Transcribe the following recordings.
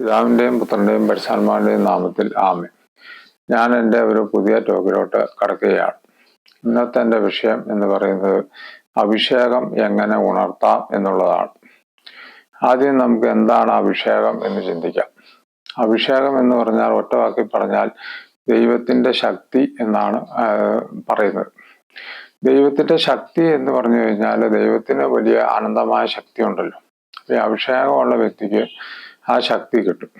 പിതാവിന്റെയും പുത്രന്റെയും പരിശാന്മാരുടെയും നാമത്തിൽ ആമേ ഞാൻ എന്റെ ഒരു പുതിയ ടോക്കിലോട്ട് കടക്കുകയാണ്. ഇന്നത്തെ എന്റെ വിഷയം എന്ന് പറയുന്നത് അഭിഷേകം എങ്ങനെ ഉണർത്താം എന്നുള്ളതാണ്. ആദ്യം നമുക്ക് എന്താണ് അഭിഷേകം എന്ന് ചിന്തിക്കാം. അഭിഷേകം എന്ന് പറഞ്ഞാൽ ഒറ്റ വാക്കി പറഞ്ഞാൽ ദൈവത്തിന്റെ ശക്തി എന്നാണ് പറയുന്നത്. ദൈവത്തിന്റെ ശക്തി എന്ന് പറഞ്ഞു കഴിഞ്ഞാൽ ദൈവത്തിന് വലിയ അനന്തമായ ശക്തി ഉണ്ടല്ലോ ഈ അഭിഷേകമുള്ള വ്യക്തിക്ക് ആ ശക്തി കിട്ടും.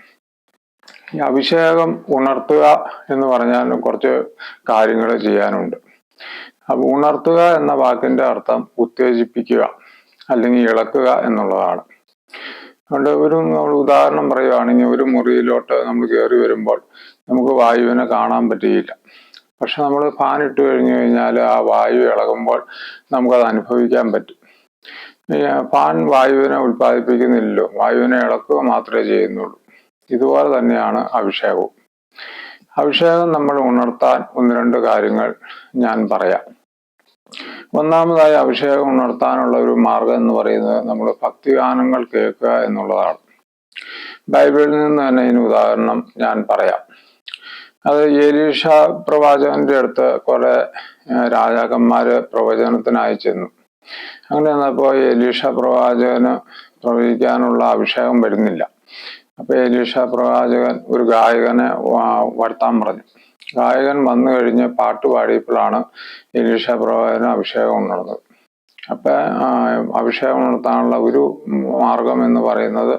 ഈ അഭിഷേകം ഉണർത്തുക എന്ന് പറഞ്ഞാൽ കുറച്ച് കാര്യങ്ങൾ ചെയ്യാനുണ്ട്. അപ്പൊ ഉണർത്തുക എന്ന വാക്കിന്റെ അർത്ഥം ഉത്തേജിപ്പിക്കുക അല്ലെങ്കിൽ ഇളക്കുക എന്നുള്ളതാണ്. അതുകൊണ്ട് ഒരു നമ്മൾ ഉദാഹരണം പറയുകയാണെങ്കിൽ ഒരു മുറിയിലോട്ട് നമ്മൾ കയറി വരുമ്പോൾ നമുക്ക് വായുവിനെ കാണാൻ പറ്റുകയില്ല പക്ഷെ നമ്മൾ ഫാൻ ഇട്ട് കഴിഞ്ഞു കഴിഞ്ഞാൽ ആ വായു ഇളകുമ്പോൾ നമുക്കത് അനുഭവിക്കാൻ പറ്റും. ഫാൻ വായുവിനെ ഉൽപ്പാദിപ്പിക്കുന്നില്ലല്ലോ. വായുവിനെ ഇളക്കുക മാത്രമേ ചെയ്യുന്നുള്ളൂ. ഇതുപോലെ തന്നെയാണ് അഭിഷേകവും. അഭിഷേകം നമ്മൾ ഉണർത്താൻ ഒന്ന് രണ്ട് കാര്യങ്ങൾ ഞാൻ പറയാം. ഒന്നാമതായി അഭിഷേകം ഉണർത്താനുള്ള ഒരു മാർഗം എന്ന് പറയുന്നത് നമ്മൾ ഭക്തിഗാനങ്ങൾ കേൾക്കുക എന്നുള്ളതാണ്. ബൈബിളിൽ നിന്ന് തന്നെ ഇതിന് ഉദാഹരണം ഞാൻ പറയാം. അത് ഏലീഷ പ്രവാചകന്റെ അടുത്ത് കുറെ രാജാക്കന്മാര് പ്രവചനത്തിനായി ചെന്നു. അങ്ങനെ വന്നപ്പോൾ എലീഷ പ്രവാചകന് പ്രവചിക്കാനുള്ള അഭിഷേകം വരുന്നില്ല. അപ്പൊ എലീഷ പ്രവാചകൻ ഒരു ഗായകനെ വരുത്താൻ പറഞ്ഞു. ഗായകൻ വന്നു കഴിഞ്ഞ് പാട്ട് പാടിയപ്പോഴാണ് എലീഷ പ്രവാചകന് അഭിഷേകം ഉണർന്നത്. അപ്പൊ അഭിഷേകം ഉണർത്താനുള്ള ഒരു മാർഗം എന്ന് പറയുന്നത്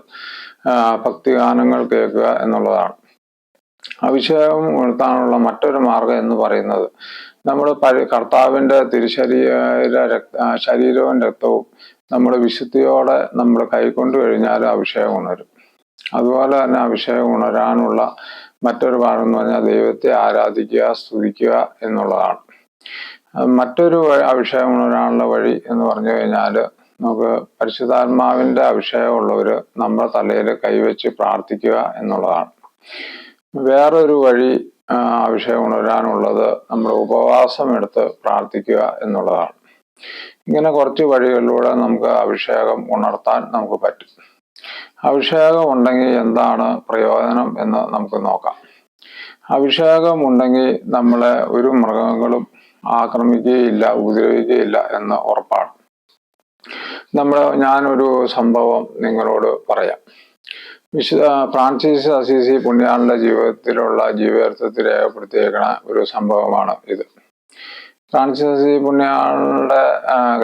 ഭക്തിഗാനങ്ങൾ കേൾക്കുക എന്നുള്ളതാണ്. അഭിഷേകം ഉണർത്താനുള്ള മറ്റൊരു മാർഗം എന്ന് പറയുന്നത് നമ്മൾ കർത്താവിന്റെ തിരുശരീര രക്ത ശരീരവും രക്തവും നമ്മൾ വിശുദ്ധിയോടെ നമ്മൾ കൈക്കൊണ്ടു കഴിഞ്ഞാൽ അഭിഷേകം ഉണരും. അതുപോലെ തന്നെ അഭിഷേകം ഉണരാനുള്ള മറ്റൊരു ഭാഗം എന്ന് പറഞ്ഞാൽ ദൈവത്തെ ആരാധിക്കുക സ്തുതിക്കുക എന്നുള്ളതാണ്. മറ്റൊരു അഭിഷേകം ഉണരാനുള്ള വഴി എന്ന് പറഞ്ഞു കഴിഞ്ഞാൽ നമുക്ക് പരിശുദ്ധാത്മാവിന്റെ അഭിഷേകമുള്ളവർ നമ്മുടെ തലയിൽ കൈവച്ച് പ്രാർത്ഥിക്കുക എന്നുള്ളതാണ്. വേറൊരു വഴി ആവശ്യം ഉണരാനുള്ളത് നമ്മൾ ഉപവാസം എടുത്ത് പ്രാർത്ഥിക്കുക എന്നുള്ളതാണ്. ഇങ്ങനെ കുറച്ച് വഴികളിലൂടെ നമുക്ക് അഭിഷേകം ഉണർത്താൻ നമുക്ക് പറ്റും. അഭിഷേകം ഉണ്ടെങ്കിൽ എന്താണ് പ്രയോജനം എന്ന് നമുക്ക് നോക്കാം. അഭിഷേകം ഉണ്ടെങ്കിൽ നമ്മളെ ഒരു മൃഗങ്ങളും ആക്രമിക്കുകയില്ല ഉപദ്രവിക്കുകയില്ല എന്ന് ഉറപ്പാണ്. നമ്മൾ ഞാനൊരു സംഭവം നിങ്ങളോട് പറയാം. വിശുദ്ധ ഫ്രാൻസിസ് അസീസി പുണ്യാളുടെ ജീവിതത്തിലുള്ള ജീവിതത്തിൽ രേഖപ്പെടുത്തിയേക്കണ ഒരു സംഭവമാണ് ഇത്. ഫ്രാൻസിസ് അസീസി പുണ്യാളുടെ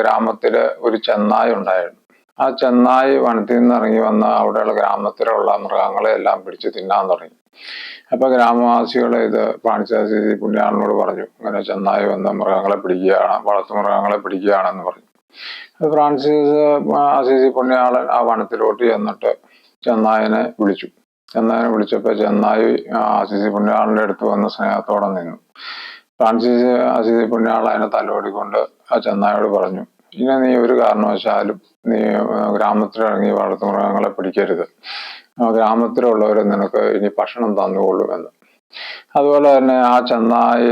ഗ്രാമത്തിൽ ഒരു ചെന്നായി ഉണ്ടായിരുന്നു. ആ ചെന്നായി വനത്തിൽ നിന്ന് ഇറങ്ങി വന്ന അവിടെയുള്ള ഗ്രാമത്തിലുള്ള മൃഗങ്ങളെ എല്ലാം പിടിച്ച് തിന്നാൻ തുടങ്ങി. അപ്പൊ ഗ്രാമവാസികൾ ഇത് ഫ്രാൻസിസ് അസീസി പുണ്യാളിനോട് പറഞ്ഞു ഇങ്ങനെ ചെന്നായി വന്ന് മൃഗങ്ങളെ പിടിക്കുകയാണ് വളർത്തു മൃഗങ്ങളെ പിടിക്കുകയാണെന്ന് പറഞ്ഞു. ഫ്രാൻസിസ് അസീസി പുണ്യാളൻ ആ വനത്തിലോട്ട് ചെന്നിട്ട് ചെന്നായനെ വിളിച്ചു. ചെന്നായനെ വിളിച്ചപ്പോൾ ചെന്നായി ആശിസി പുണ്യാളിന്റെ അടുത്ത് വന്ന് സ്നേഹത്തോടെ നിന്നു. ഫ്രാൻസിസ് ആശിസി പുണ്യാൾ അതിനെ തലോടിക്കൊണ്ട് ആ ചെന്നായോട് പറഞ്ഞു ഇനി നീ ഒരു കാരണവശാലും നീ ഗ്രാമത്തിലിറങ്ങി വളർത്തുമൃഗങ്ങളെ പിടിക്കരുത്. ഗ്രാമത്തിലുള്ളവർ നിനക്ക് ഇനി ഭക്ഷണം തന്നുകൊള്ളുമെന്ന്. അതുപോലെ തന്നെ ആ ചെന്നായി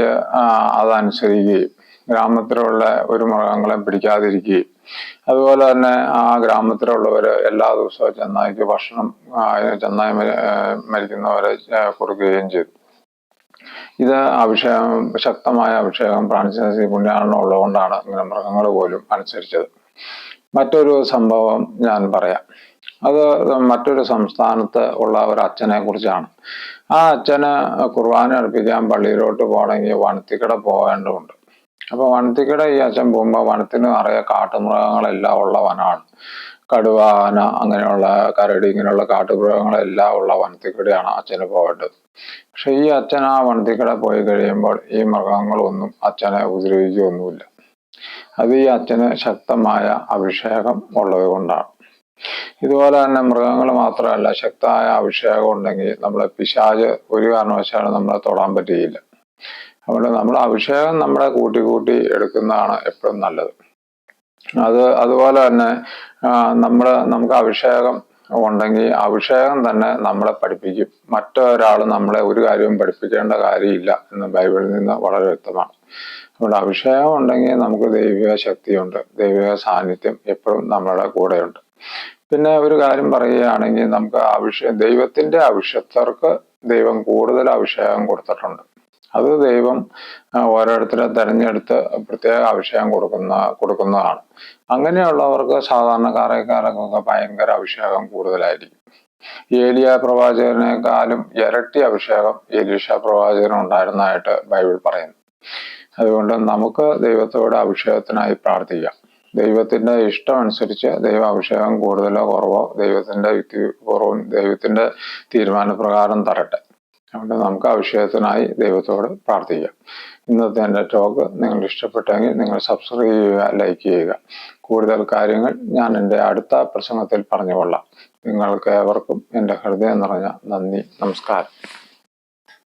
അതനുസരിക്കുകയും ഗ്രാമത്തിലുള്ള ഒരു മൃഗങ്ങളെ പിടിക്കാതിരിക്കുകയും അതുപോലെ തന്നെ ആ ഗ്രാമത്തിലുള്ളവർ എല്ലാ ദിവസവും ചെന്നായിക്ക് ഭക്ഷണം ചെന്നായി മരി- മരിക്കുന്നവരെ കൊടുക്കുകയും ചെയ്തു. ഇത് അഭിഷേകം ശക്തമായ അഭിഷേകം പ്രാണിശാസി പുണ്യാണെന്ന് ഉള്ളതുകൊണ്ടാണ് ഇങ്ങനെ മൃഗങ്ങൾ പോലും അനുസരിച്ചത്. മറ്റൊരു സംഭവം ഞാൻ പറയാം. അത് മറ്റൊരു സംസ്ഥാനത്ത് ഉള്ള ഒരു അച്ഛനെ കുറിച്ചാണ്. ആ അച്ഛന് കുർബാന അർപ്പിക്കാൻ പള്ളിയിലോട്ട് പോകണമെങ്കിൽ വണത്തിക്കട പോകേണ്ടതുണ്ട്. അപ്പൊ വനത്തിക്കട ഈ അച്ഛൻ പോകുമ്പോൾ വനത്തിന് നിറയെ കാട്ടുമൃഗങ്ങളെല്ലാം ഉള്ള വനമാണ്. കടുവ ആന അങ്ങനെയുള്ള കരടി ഇങ്ങനെയുള്ള കാട്ടുമൃഗങ്ങളെല്ലാം ഉള്ള വനത്തിക്കടയാണ് അച്ഛന് പോകേണ്ടത്. പക്ഷെ ഈ അച്ഛൻ ആ വനത്തിക്കട പോയി കഴിയുമ്പോൾ ഈ മൃഗങ്ങളൊന്നും അച്ഛനെ ഉപദ്രവിക്കുകയൊന്നുമില്ല. അത് ഈ അച്ഛന് ശക്തമായ അഭിഷേകം ഉള്ളത് കൊണ്ടാണ്. ഇതുപോലെ തന്നെ മൃഗങ്ങൾ മാത്രമല്ല ശക്തമായ അഭിഷേകം ഉണ്ടെങ്കിൽ നമ്മളെ പിശാജ് ഒരു കാരണവശാലും നമ്മളെ തൊടാൻ പറ്റുകയില്ല. അതുകൊണ്ട് നമ്മൾ അഭിഷേകം നമ്മളെ കൂട്ടി കൂട്ടി എടുക്കുന്നതാണ് എപ്പോഴും നല്ലത്. അത് അതുപോലെ തന്നെ നമ്മൾ നമുക്ക് അഭിഷേകം ഉണ്ടെങ്കിൽ അഭിഷേകം തന്നെ നമ്മളെ പഠിപ്പിക്കും. മറ്റൊരാൾ നമ്മളെ ഒരു കാര്യവും പഠിപ്പിക്കേണ്ട കാര്യമില്ല എന്ന് ബൈബിളിൽ നിന്ന് വളരെ വ്യക്തമാണ്. അതുകൊണ്ട് അഭിഷേകം ഉണ്ടെങ്കിൽ നമുക്ക് ദൈവിക ശക്തിയുണ്ട് ദൈവിക സാന്നിധ്യം എപ്പോഴും നമ്മളുടെ കൂടെയുണ്ട്. പിന്നെ ഒരു കാര്യം പറയുകയാണെങ്കിൽ നമുക്ക് അഭിഷേ ദൈവത്തിന്റെ അഭിഷത്തർക്ക് ദൈവം കൂടുതൽ അഭിഷേകം കൊടുത്തിട്ടുണ്ട്. അത് ദൈവം ഓരോരുത്തരെ തെരഞ്ഞെടുത്ത് പ്രത്യേക അഭിഷേകം കൊടുക്കുന്ന കൊടുക്കുന്നതാണ്. അങ്ങനെയുള്ളവർക്ക് സാധാരണക്കാരെക്കാരൊക്കെ ഭയങ്കര അഭിഷേകം കൂടുതലായിരിക്കും. ഏലിയ പ്രവാചകനേക്കാളും ഇരട്ടി അഭിഷേകം ഏലീഷ പ്രവാചകനും ഉണ്ടായിരുന്നതായിട്ട് ബൈബിൾ പറയുന്നു. അതുകൊണ്ട് നമുക്ക് ദൈവത്തോട് അഭിഷേകത്തിനായി പ്രാർത്ഥിക്കാം. ദൈവത്തിന്റെ ഇഷ്ടം അനുസരിച്ച് ദൈവ അഭിഷേകം കൂടുതലോ കുറവോ ദൈവത്തിന്റെ യുക്തിപൂർവം ദൈവത്തിന്റെ തീരുമാനപ്രകാരം തരട്ടെ. അതുകൊണ്ട് നമുക്ക് ആവശ്യത്തിനായി ദൈവത്തോട് പ്രാർത്ഥിക്കാം. ഇന്നത്തെ എന്റെ ടോക്ക് നിങ്ങൾ ഇഷ്ടപ്പെട്ടെങ്കിൽ നിങ്ങൾ സബ്സ്ക്രൈബ് ചെയ്യുക ലൈക്ക് ചെയ്യുക. കൂടുതൽ കാര്യങ്ങൾ ഞാൻ എന്റെ അടുത്ത പ്രസംഗത്തിൽ പറഞ്ഞുകൊള്ളാം. നിങ്ങൾക്ക് ഏവർക്കും എന്റെ ഹൃദയം നിറഞ്ഞ നന്ദി നമസ്കാരം.